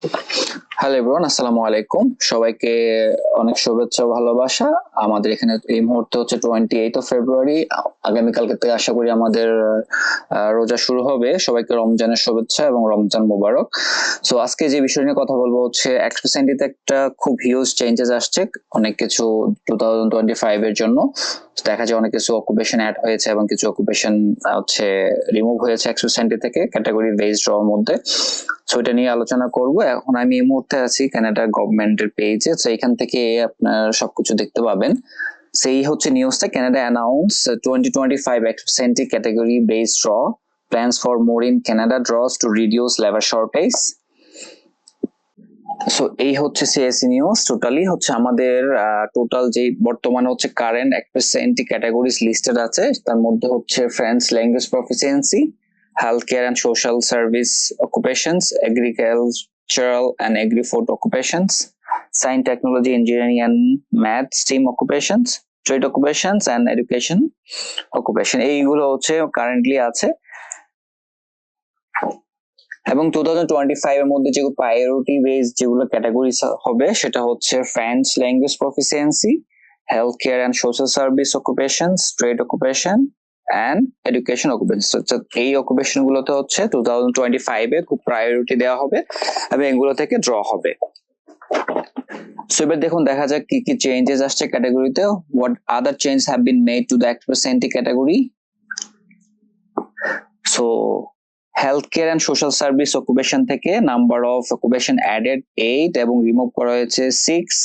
对吧？হ্যালো everyone আসসালামু আলাইকুম। সবাইকে অনেক শুভেচ্ছা ভালোবাসা। আমাদের এখানে এই মুহূর্তে হচ্ছে টোয়েন্টি এইট অফ ফেব্রুয়ারি আগামীকালকে থেকে আশা করি আমাদের রোজা শুরু হবে। সবাইকে রমজানের শুভেচ্ছা এবং রমজান মোবারক। সো আজকে যে বিষয় নিয়ে কথা বলব হচ্ছে এক্সপ্রেসেন্টিতে একটা খুব হিউজ চেঞ্জেস আসছে, অনেক কিছু টু থাউজেন্ড টোয়েন্টি ফাইভ এর জন্য। দেখা যায় অনেক কিছু অকুপেশন অ্যাড হয়েছে এবং কিছু অকুপেশন হচ্ছে রিমুভ হয়েছে এক্সপ্রেসেন্টি থেকে ক্যাটাগরি বেসড মধ্যে। সো এটা নিয়ে আলোচনা করব। এখন আমি এই মুহূর্তে আছি কানাডা গভর্নমেন্টের পেজে তো এখান থেকে আপনার সবকিছু দেখতে পাবেন। সেই হচ্ছে নিউজটা Canada announce twenty twenty five category base draw plans for more in Canada draws to reduce labour shortage so এই হচ্ছে সিএসসি নিউজ টোটালি হচ্ছে আমাদের টোটাল যে বর্তমানে হচ্ছে কারেন্ট এক্সপেন্টি ক্যাটাগরিজ লিস্টেড আছে তার মধ্যে হচ্ছে French language proficiency healthcare social service occupations occupations, agricultural and agri-food occupations, science, technology, engineering and math, STEAM occupations, trade occupations and education occupation এইগুলো হচ্ছে কারেন্টলি আছে এবং টু থাউজেন্ড টোয়েন্টি ফাইভ এর মধ্যে যেগুলো প্রায়োরিটি বেস যেগুলো category হবে সেটা হচ্ছে French language proficiency health care and social service occupations trade occupation and education occupation এই অকুপেশন গুলোতে হচ্ছে টু থাউজেন্ড টোয়েন্টি ফাইভে খুব প্রায়োরিটি দেওয়া হবে এবং এগুলো থেকে ড্র হবে। সো এবার দেখুন, দেখা যাক কি কি চেঞ্জেস আসছে ক্যাটাগরিতে what other change have been made to the express entry category so health care and social service occupation থেকে number of occupation added eight এবং রিমুভ করা হয়েছে six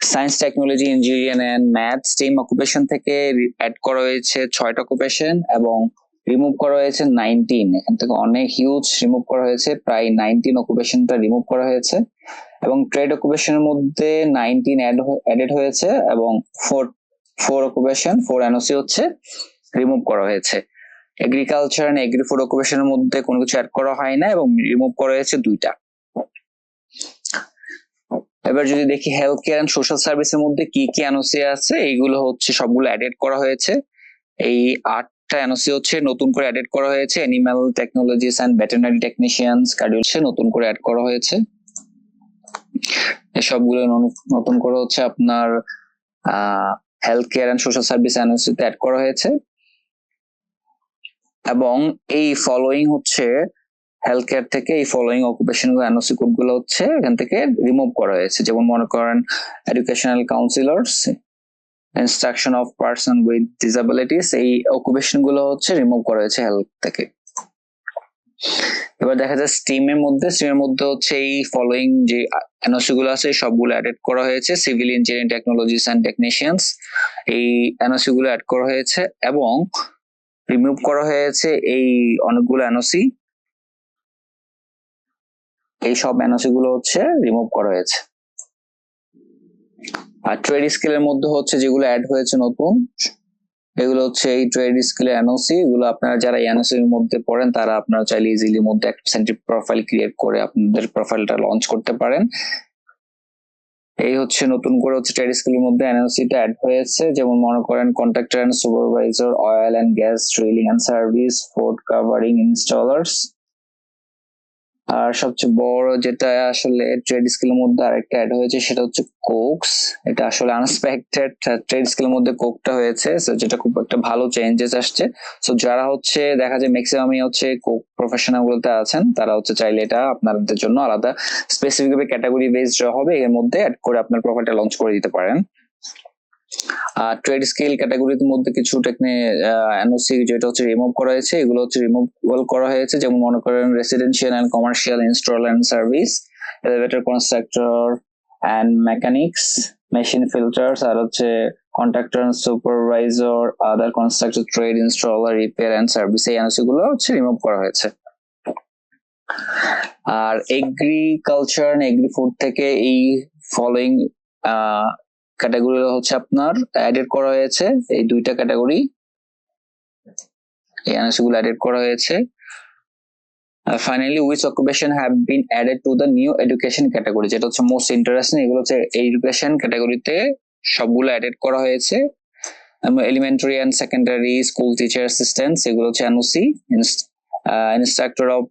science technology engineering and math STEM occupation থেকে add করা হয়েছে ছয়টা occupation এবং remove করা হয়েছে নাইনটিন এখান থেকে অনেক হিউজ রিমুভ করা হয়েছে, প্রায় নাইনটিন অকুপেশনটা রিমুভ করা হয়েছে। এবং ট্রেড অকুপেশনের মধ্যে নাইনটিন অ্যাডেড হয়েছে এবং four four occupation four NOC হচ্ছে রিমুভ করা হয়েছে। এগ্রিকালচার এন্ড এগ্রি ফুড অকুপেশনের মধ্যে কোনো কিছু অ্যাড করা হয় না এবং রিমুভ করা হয়েছে দুইটা। এবার যদি দেখি হেলথ কেয়ার অ্যান্ড সোশ্যাল সার্ভিসের মধ্যে কি কি এনওসি আছে, এইগুলো হচ্ছে সবগুলো অ্যাডেড করা হয়েছে। এই আটটা এনওসি হচ্ছে নতুন করে অ্যাডেড করা হয়েছে। Animal technologies and veterinary technicians cardiology নতুন করে অ্যাড করা হয়েছে। এসবগুলো নতুন করে হচ্ছে আপনার health care and social service এনওসিতে add করা হয়েছে। এবং এই ফলোয়িং হচ্ছে হেলথ কেয়ার থেকে এই ফলোয়িং অকুপেশনগুলো এনওসি কোডগুলো হচ্ছে এখান থেকে রিমুভ করা হয়েছে। যেমন মনে করেন educational counsellors instruction of person with disabilities এই অকুপেশনগুলো হচ্ছে রিমুভ করা হয়েছে হেলথ থেকে। এবার দেখা যায় স্টিমের মধ্যে। স্টিমের মধ্যে হচ্ছে এই ফলোয়িং যে এনওসি গুলো আছে সবগুলো অ্যাড করা হয়েছে। Civil engineering technologies and technicians এই এনওসি গুলো অ্যাড করা হয়েছে। এবং রিমুভ করা হয়েছে এই অনেকগুলো এনওসি এই সব এনওসি গুলো হচ্ছে রিমুভ করা হয়েছে। আর ট্রেড স্কেলের মধ্যে হচ্ছে যেগুলো অ্যাড হয়েছে নতুন, এগুলো হচ্ছে এই ট্রেড স্কেলের এনওসি এগুলো আপনারা যারা এনওসি এর মধ্যে পড়েন, তারা আপনারা চাইলে ইজিলি মধ্যে একটা সেন্টিভ প্রোফাইল ক্রিয়েট করে আপনাদের প্রোফাইলটা লঞ্চ করতে পারেন। এই হচ্ছে নতুন করে হচ্ছে ট্রেড স্কেলের মধ্যে এনওসিটা অ্যাড হয়েছে। যেমন মনে করেন contractor and supervisor oil and gas drilling and service food covering installers আর সবচেয়ে বড় যেটা আসলে ট্রেড স্কিলের মধ্যে আরেকটা অ্যাড হয়েছে, সেটা হচ্ছে কোকস এটা আসলে আনএক্সপেক্টেড ট্রেড স্কিলের মধ্যে কোকটা হয়েছে যেটা খুব একটা ভালো চেঞ্জেস আসছে। সো যারা হচ্ছে, দেখা যায় ম্যাক্সিমামই হচ্ছে কোক প্রফেশনাল গুলোতে আছেন, তারা হচ্ছে চাইলে এটা আপনাদের জন্য আলাদা স্পেসিফিক ক্যাটাগরি বেসড হবে, এর মধ্যে অ্যাড করে আপনার প্রোফাইলটা লঞ্চ করে দিতে পারেন। আর ট্রেড স্কেল ক্যাটাগরির মধ্যে কিছু টেকনি এনওসি যেটা হচ্ছে রিমুভ করা হয়েছে, এগুলো হচ্ছে রিমুভাল করা হয়েছে। যেমন মনে করেন residential and commercial install and service elevator constructor and mechanics machine filters আর হচ্ছে contractor supervisor other constructor trade installer repair and service এই এনওসি গুলো হচ্ছে রিমুভ করা হয়েছে। আর এগ্রিকালচার এগ্রি ফুড থেকে এই ফলোইং ক্যাটাগরি হচ্ছে আপনার অ্যাডেড করা হয়েছে, এই দুইটা ক্যাটাগরি এই এনএসসি গুলো অ্যাডেড করা হয়েছে। Finally which occupation have been added to the new education category যেটা হচ্ছে মোস্ট ইন্টারেস্টিং এগুলো হচ্ছে এডুকেশন ক্যাটাগরিতে সবগুলো অ্যাডেড করা হয়েছে। Elementary and secondary school teacher assistant এগুলো হচ্ছে NOC instructor of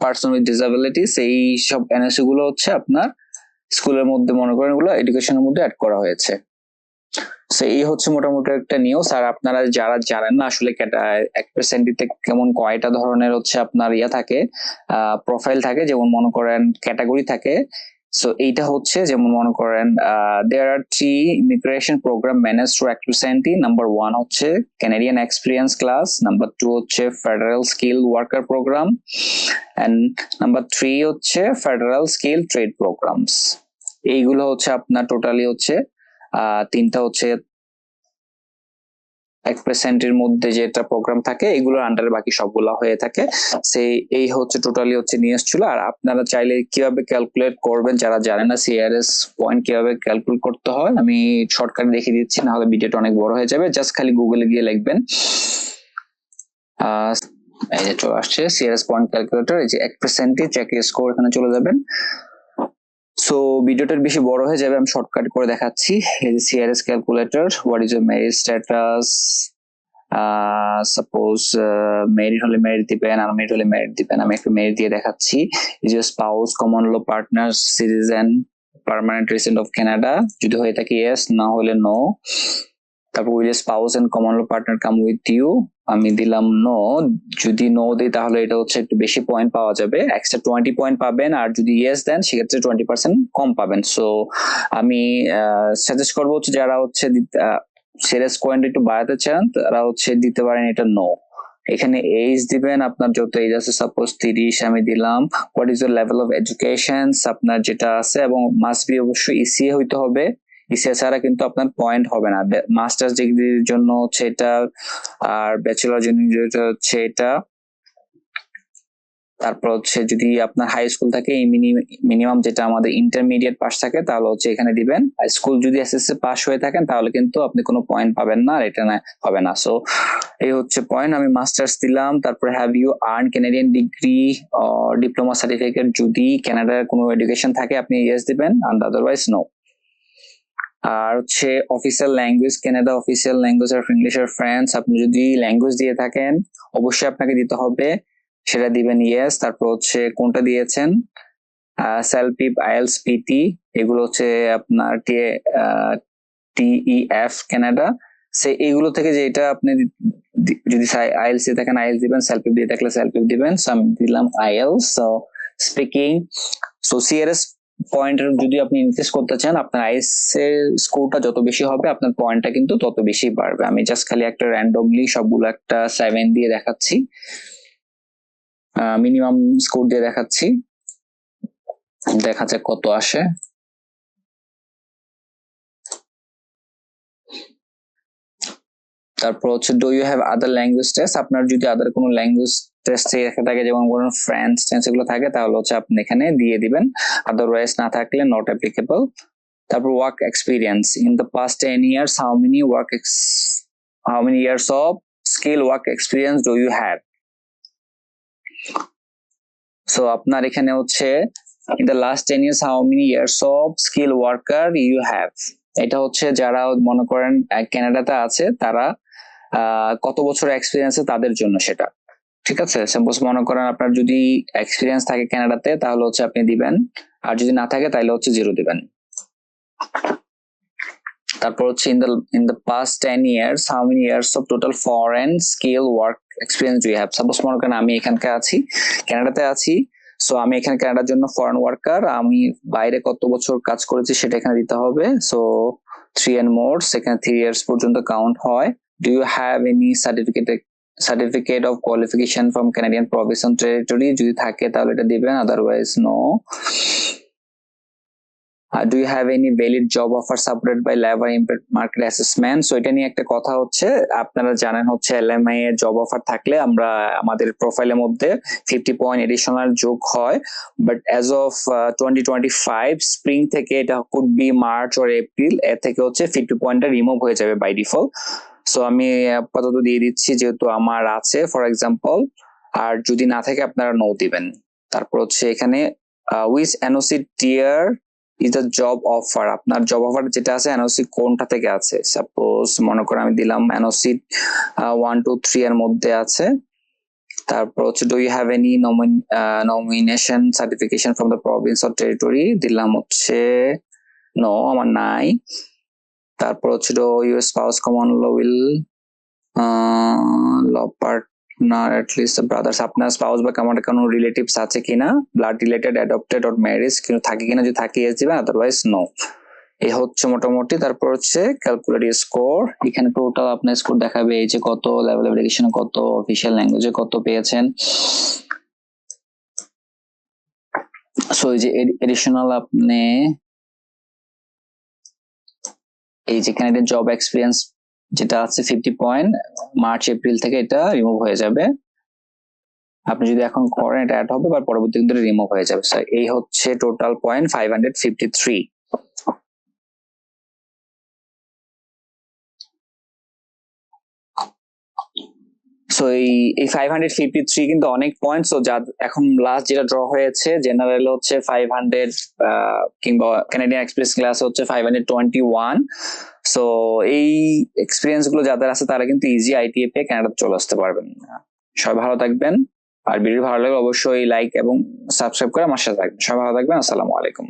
person with disabilities এই সব এনএসসি গুলো হচ্ছে আপনার স্কুলের মধ্যে মনে করেন এগুলো এডুকেশনের মধ্যে অ্যাড করা হয়েছে। সো এই হচ্ছে মোটামুটি একটা নিউজ আর আপনারা যারা জানেন না আসলে এক পার্সেন্টিতে কেমন কয়টা ধরনের হচ্ছে আপনার ইয়া থাকে প্রোফাইল থাকে, যেমন মনে করেন ক্যাটাগরি থাকে সো এইটা হচ্ছে যেমন মনে করেন there are three immigration program manage to express entry number one হচ্ছে Canadian experience class number two হচ্ছে federal skill worker program and number three হচ্ছে ফেডারেল স্কিল ট্রেড প্রোগ্রামস এইগুলো হচ্ছে আপনার টোটালি হচ্ছে তিনটা হচ্ছে এক পার্সেন্টের মধ্যে যেটা প্রোগ্রাম থাকে, এগুলোর আন্ডারে বাকি সবগুলো হয়ে থাকে। সেই, এই হচ্ছে টোটালি হচ্ছে নিয়ে এসেছিল আর আপনারা চাইলে কীভাবে ক্যালকুলেট করবেন, যারা জানেন না সিআরএস পয়েন্ট কীভাবে ক্যালকুলেট করতে হয়, আমি শর্টকাট দেখিয়ে দিচ্ছি না হলে ভিডিওটা অনেক বড় হয়ে যাবে। জাস্ট খালি গুগলে গিয়ে লিখবেন। এই যে চলে আসছে সিআরএস পয়েন্ট ক্যালকুলেটর এই যে এক পার্সেন্টই চেক স্কোর এখানে চলে যাবেন। সো ভিডিওটার বেশি বড় হয়ে যাবে, আমি শর্টকাট করে দেখাচ্ছি। CRS calculator what is marital status suppose married হলে মেরিট দিবেন, আর মেরিট হলে মেরিট দিবেন। আমি একটু মেরিট দিয়ে দেখাচ্ছি। Is spouse common law partner citizen permanent resident of Canada যদি হয়ে থাকে ইয়েস না হলে নো তারপর will spouse and common law partner come with you আমি দিলাম নো যদি নো দিই তাহলে এটা হচ্ছে একটু বেশি পয়েন্ট পাওয়া যাবে। এক্সট্রা টোয়েন্টি পয়েন্ট পাবেন আর যদি ইয়েস দেন, সেক্ষেত্রে টোয়েন্টি পার্সেন্ট কম পাবেন। সো আমি সাজেস্ট করব হচ্ছে যারা হচ্ছে সিরিয়াস পয়েন্ট একটু বাড়াতে চান, তারা হচ্ছে দিতে পারেন এটা নো এখানে এজ দিবেন, আপনার যত এজ আছে সাপোজ তিরিশ, আমি দিলাম। What is the level of education আপনার যেটা আছে এবং মাস্ট বি অবশ্যই ইসিএ হইতে হবে। ইসিএ ছাড়া কিন্তু আপনার পয়েন্ট হবে না। মাস্টার্স ডিগ্রির জন্য হচ্ছে এটা, আর ব্যাচেলর জন্য হচ্ছে এটা। তারপর হচ্ছে যদি আপনার হাই স্কুল থাকে মিনিমাম যেটা আমাদের ইন্টারমিডিয়েট পাস থাকে, তাহলে হচ্ছে এখানে দিবেন। স্কুল যদি এসএসসি পাস হয়ে থাকেন, তাহলে কিন্তু আপনি কোনো পয়েন্ট পাবেন না, আর এটা হবে না। সো এই হচ্ছে পয়েন্ট আমি মাস্টার্স দিলাম। তারপর have you earn Canadian degree diploma certificate যদি কানাডার কোনো এডুকেশন থাকে, আপনি ইয়েস দিবেন। আন্ড আদারওয়াইজ নো আর হচ্ছে official language Canada official language of English R French আপনি যদি ল্যাঙ্গুয়েজ দিয়ে থাকেন, অবশ্যই আপনাকে দিতে হবে। সেটা দিবেন ইয়েস তারপর হচ্ছে কোনটা দিয়েছেন? সেলপিপ আইএলস পিটি এগুলো হচ্ছে আপনার টিইএফ কানাডা সে এইগুলো থেকে যেটা আপনি যদি আইএলস দিয়ে থাকেন আইএলস দিবেন সেলপিপ দিয়ে থাকলে সেলপিপ দিবেন। সো আমি দিলাম IELTS so speaking so CRS point যদি আপনি ইনক্রিজ করতে চান, আপনার আইএস এর স্কোরটা যত বেশি হবে, আপনার পয়েন্টটা কিন্তু তত বেশি বাড়বে। আমি জাস্ট খালি একটা র্যান্ডমলি সবগুলো একটা সেভেন দিয়ে দেখাচ্ছি। মিনিমাম স্কোর দিয়ে দেখাচ্ছি। দেখা যাক কত আসে। তারপর হচ্ছে do you have other language test আপনার যদি আদার কোনো ল্যাঙ্গুয়েজ টেস্ট থেকে যেমন কোনো ফ্রেঞ্চ টেন্স এগুলো থাকে, তাহলে হচ্ছে আপনি এখানে দিয়ে দিবেন। আদারওয়াইজ না থাকলে নট অ্যাপ্লিকেবল তারপর work experience in the past ten years how many work how many years of skill work experience do you have so আপনার এখানে হচ্ছে in the last ten years how many years of skill worker you have এটা হচ্ছে যারা মনে করেন কানাডাতে আছে, তারা কত বছর এক্সপিরিয়েন্স তাদের জন্য সেটা। ঠিক আছে সাপোজ মনে করেন আপনার যদি এক্সপিরিয়েন্স থাকে কানাডাতে তাহলে হচ্ছে আপনি দিবেন। আর যদি না থাকে, তাহলে হচ্ছে জিরো দিবেন। তারপর হচ্ছে in the in the past ten years how many years of total foreign skill work experience you have suppose মনে করেন আমি এখানকার আছি কানাডাতে আছি সো আমি এখানে কানাডার জন্য ফরেন ওয়ার্কার আমি বাইরে কত বছর কাজ করেছি সেটা এখানে দিতে হবে। সো থ্রি অ্যান্ড মোর সেখানে থ্রি ইয়ার্স পর্যন্ত কাউন্ট হয়। Do you have any certificate certificate of qualification from Canadian province territory যদি থাকে, তাহলে এটা দিবেন otherwise no do you have any valid job offer supported by labour impact market assessment so এটা নিয়ে একটা কথা হচ্ছে, আপনারা জানেন হচ্ছে এলএমআই এর জব অফার থাকলে আমরা আমাদের প্রোফাইলের মধ্যে ফিফটি পয়েন্ট এডিশনাল যোগ হয়। But as of twenty twenty five spring থেকে এটা could be March or April এর থেকে হচ্ছে ফিফটি পয়েন্টটা রিমুভ হয়ে যাবে বাই ডিফল্ট সো আমি আপাতত দিয়ে দিচ্ছি যেহেতু আমার আছে ফর এক্সাম্পল আর যদি না থাকে আপনারা নো দিবেন। তারপর হচ্ছে এখানে which NOC tier is the job offer আপনার জব অফার যেটা আছে এনওসি কোনটা থেকে আছে? সাপোজ মনে করো আমি দিলাম এনওসি ওয়ান টু থ্রি এর মধ্যে আছে। তারপর হচ্ছে do you have any nomination certification from the province or territory দিলাম হচ্ছে নো আমার নাই। তারপর হচ্ছে do you spouse common law will law partner at least brothers আপনার স্পাউস বা কেমন কোনো রিলেটিভস আছে কিনা? Blood related adopted or marriage কিন্তু থাকে কিনা? যদি থাকে ইয়েস দিবেন আদারওয়াইজ নো এই হচ্ছে মোটামুটি। তারপর হচ্ছে ক্যালকুলেট স্কোর এখানে টোটাল আপনার স্কোর দেখাবে এই যে কত লেভেল অফ এডুকেশন কত অফিসিয়াল ল্যাঙ্গুয়েজে কত পেয়েছেন। সো এই যে এডিশনাল আপনি এই যেখানে জব এক্সপিরিয়েন্স যেটা আছে ফিফটি পয়েন্ট মার্চ এপ্রিল থেকে এটা রিমুভ হয়ে যাবে। আপনি যদি এখন করেন এটা অ্যাড হবে বা পরবর্তী কিন্তু রিমুভ হয়ে যাবে। স্যার এই হচ্ছে total point five hundred fifty three so এই এই ফাইভ হান্ড্রেড ফিফটি থ্রি কিন্তু অনেক পয়েন্ট সো যা এখন লাস্ট যেটা ড্র হয়েছে জেনারেল হচ্ছে ফাইভ হান্ড্রেড কিংবা ক্যানাডিয়ান এক্সপ্রেস ক্লাস হচ্ছে five hundred twenty one so এই এক্সপিরিয়েন্সগুলো যাদের আছে, তারা কিন্তু ইজি আইটিএ পেয়ে ক্যানাডা চলে আসতে পারবেন। সবাই ভালো থাকবেন, আর ভিডিও ভালো লাগলে অবশ্যই লাইক এবং সাবস্ক্রাইব করে আমার সাথে থাকবেন। সবাই ভালো থাকবেন, আসসালামু আলাইকুম।